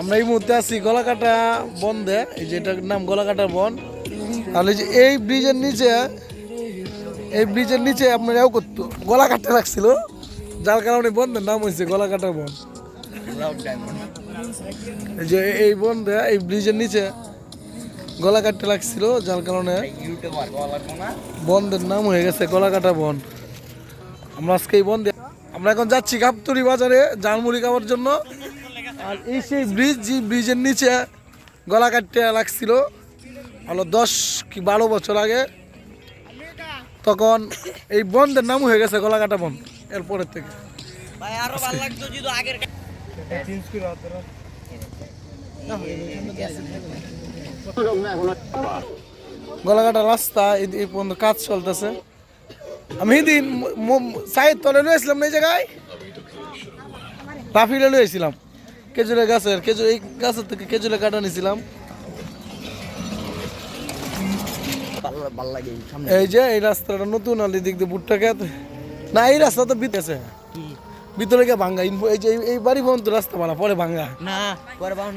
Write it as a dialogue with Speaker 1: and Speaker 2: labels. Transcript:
Speaker 1: আমরা এই মুহূর্তে আছি গলাকাটা বন্ধে এই যে এটার নাম গলাকাটা বন। তাহলে যে এই ব্রিজের নিচে, এই ব্রিজের নিচে আপনার এও করতো গলা কাটতে লাগছিল যার কারণে বন্ধের নাম হয়েছে গলা গলাকাটা বন যে এই বন্ধে এই ব্রিজের নিচে গলা কাটতে লাগছিল যার কারণে বন্ধের নাম হয়ে গেছে গলাকাটা বন। আমরা আজকে এই বন্ধে আমরা এখন যাচ্ছি গাবতলি বাজারে জালমুড়ি খাওয়ার জন্য। আর এই সেই ব্রিজ যে ব্রিজের নিচে গলা কাটতে লাগছিল হলো দশ কি বারো বছর আগে তখন এই বন্ধের নাম হয়ে গেছে গলা কাটা বন্ধ এরপরের থেকে।
Speaker 2: ভাই আরও ভালো লাগতো যদি
Speaker 1: রাস্তা এই পর্যন্ত কাজ চলতেছে। আমি এদিন সাইড তলে লয়েছিলাম না এই জায়গায়? রাফিলে লয়েছিলাম খেজুরের গাছের খেজুর এই গাছের থেকে খেজুরের কাটা নিয়েছিলাম এই যে এই রাস্তাটা নতুন আলি দিক দিয়ে ভুট্টা খেত। না এই রাস্তা তো বিতেছে ভিতরে গিয়ে ভাঙ্গা ইনফো এই যে এই- বাড়ি পর্যন্ত রাস্তা বানা পরে ভাঙ্গা
Speaker 2: না পরে বাউন